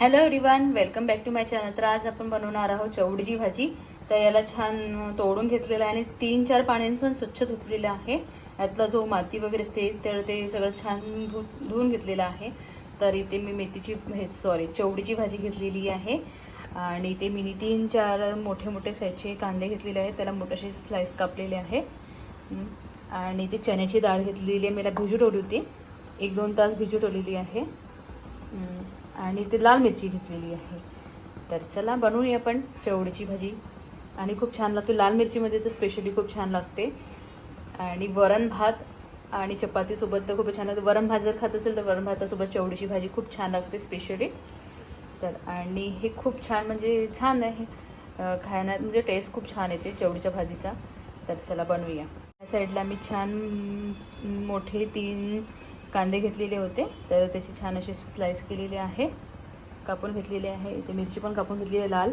Hello everyone welcome back to my channel तर आज आपण बनवणार आहोत चवडीची भाजी. तर याला छान तोडून घेतलेलं आहे आणि तीन चार पाण्याचं स्वच्छ धुतलेलं आहे. यातला जो माती वगैरे असते तर ते सगळं छान धु धुवून घेतलेलं आहे. तर इथे मी मेथीची हे सॉरी चवडीची भाजी घेतलेली आहे. आणि ते मी तीन चार मोठे मोठे साईजचे कांदे घेतलेले आहेत. त्याला मोठेसे स्लाइस कापलेले आहे. आणि ते चण्याची डाळ घेतलेली आहे. मला भिजू ठेवली होती. एक दोन तास भिजू ठेवलेली आहे. आणि ते लाल मिरची घेतलेली आहे. तर चला बनवूया आपण चवडीची भाजी. आणि खूप छान लागते. लाल मिरचीमध्ये तर स्पेशली खूप छान लागते. आणि वरण भात आणि चपातीसोबत तर खूप छान लागते. वरण भात जर खात असेल तर वरण भातासोबत चवडीची भाजी खूप छान लागते स्पेशली तर आणि हे खूप छान म्हणजे छान आहे. खाण्यात म्हणजे टेस्ट खूप छान येते चवडीच्या भाजीचा. तर चला बनवूया. या साईडला मी छान मोठे तीन कांदे घेतलेले होते तर त्याची छान असे स्लाइस केलेले आहे. कापून घेतलेले आहे. इथे मिरची पण कापून घेतलेली आहे लाल.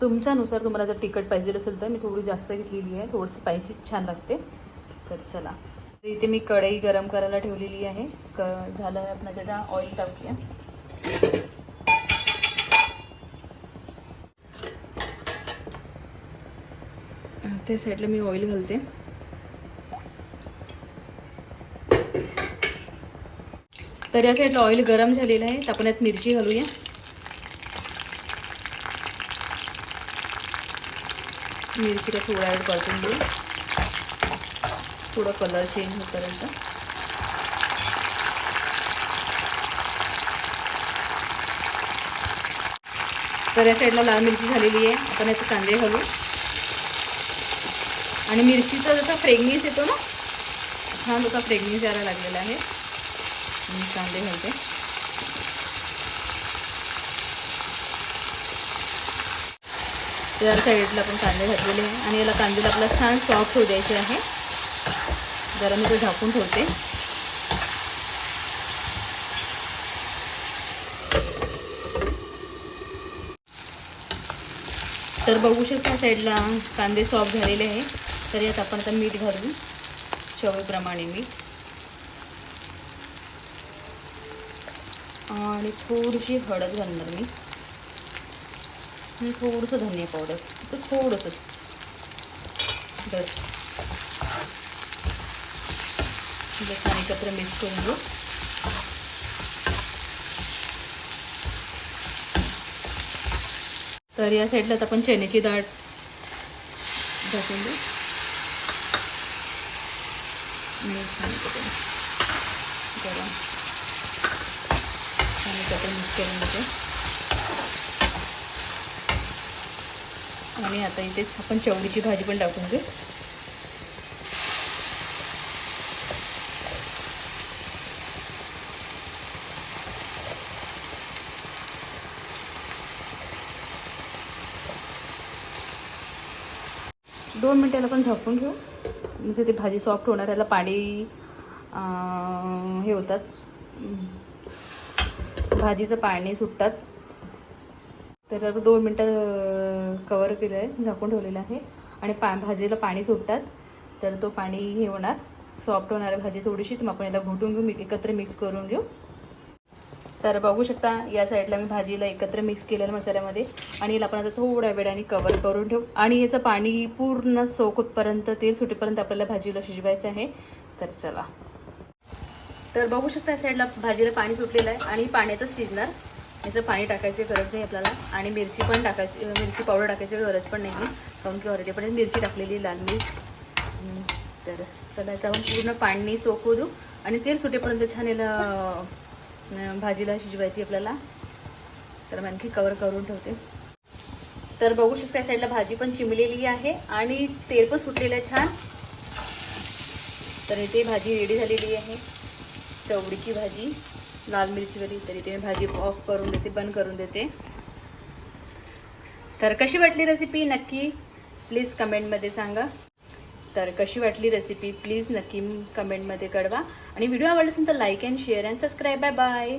तुमच्यानुसार तुम्हाला जर तिखट पाहिजे असेल तर मी थोडी जास्त घेतलेली आहे. थोडंसं स्पायसीस छान लागते. तर चला. तर इथे मी कढई गरम करायला ठेवलेली आहे. क झालं आपण त्याचा ऑइल टाकूया. त्या साईडला मी ऑइल घालते. तर या साईडला ऑइल गरम झालेलं आहे. तर आपण यात मिरची घालूया. मिरचीला थोडा वेळ परतून देऊ थोडं कलर चेंज होईपर्यंत. तर या साईडला लाल मिरची झालेली आहे. आपण याचे कांदे घालू. आणि मिरचीचा जसा फ्रेगनेस येतो ना छान जसा फ्रेगनेस यायला लागलेला आहे. मी कांदे घालते. त्या साईडला आपण कांदे घातलेले आहे आणि याला कांद्याला आपला छान सॉफ्ट होऊ द्यायचे आहे. जरा मी ते झाकून ठेवते. तर बघू शकता साईडला कांदे सॉफ्ट झालेले आहे. तर यात आपण आता मीठ घालू चवीप्रमाणे मीठ. आणि थोडीशी हळद घालणार मी. आणि थोडंसं धनिया पावडर. तर थोडंसं. बस. छान एकत्र मिक्स करून घेऊ. तर या साईडला आता आपण चण्याची डाळ टाकून देऊ मी छान गरम. छान एकत्र मिक्स करून घेते आणि आता इथेच आपण चवळीची भाजी पण टाकून घेऊ दोन मिनटाला पण झाकून घेऊ. म्हणजे ते भाजी सॉफ्ट होणार त्याला पाणी हे होतात. भाजीचं पाणी सुटतात. तर आता दोन मिनटं कवर केलं आहे झाकून ठेवलेलं आहे. आणि पा भाजीला पाणी सुटतात. तर तो पाणी हे होणार. सॉफ्ट होणार आहे भाजी थोडीशी तर मग आपण याला घोटून घेऊ मी- एकत्र मिक्स करून घेऊ. तर बघू शकता या साईडला मी भाजीला एकत्र मिक्स केलेलं मसाल्यामध्ये. आणि याला आपण आता थोड्या वेळाने कवर करून ठेवू. आणि याचं पाणी पूर्ण सोक होतपर्यंत तेल सुटेपर्यंत आपल्याला भाजीला शिजवायचं आहे. तर चला. तर बघू शकता या साईडला भाजीला पाणी सुटलेलं आहे आणि पाण्यातच शिजणार. याचं पाणी टाकायची गरज नाही आपल्याला. आणि मिरची पण टाकायची मिरची पावडर टाकायची गरज पण नाही कारण की ऑलरेडी पण मिरची टाकलेली लाल मिरच. तर चला याच्यावर पूर्ण पाणी सोकू देऊ. आणि तेल सुटेपर्यंत छान याला भाजीला शिजवायची आपल्याला. तर मी आणखी कवर करून ठेवते. तर बघू शकता या साईडला भाजी पण चिमलेली आहे आणि तेल पण सुटलेलं आहे छान. तर इथे भाजी रेडी झालेली आहे. चवडीची भाजी लाल मिरचीवरी तर इथे मी भाजी ऑफ करून देते बंद करून देते. तर कशी वाटली रेसिपी नक्की प्लीज कमेंटमध्ये सांगा. तर कशी वाटली रेसिपी प्लीज नक्की कमेंटमध्ये कळवा. आणि व्हिडिओ आवडला असेल तर like and share and subscribe bye bye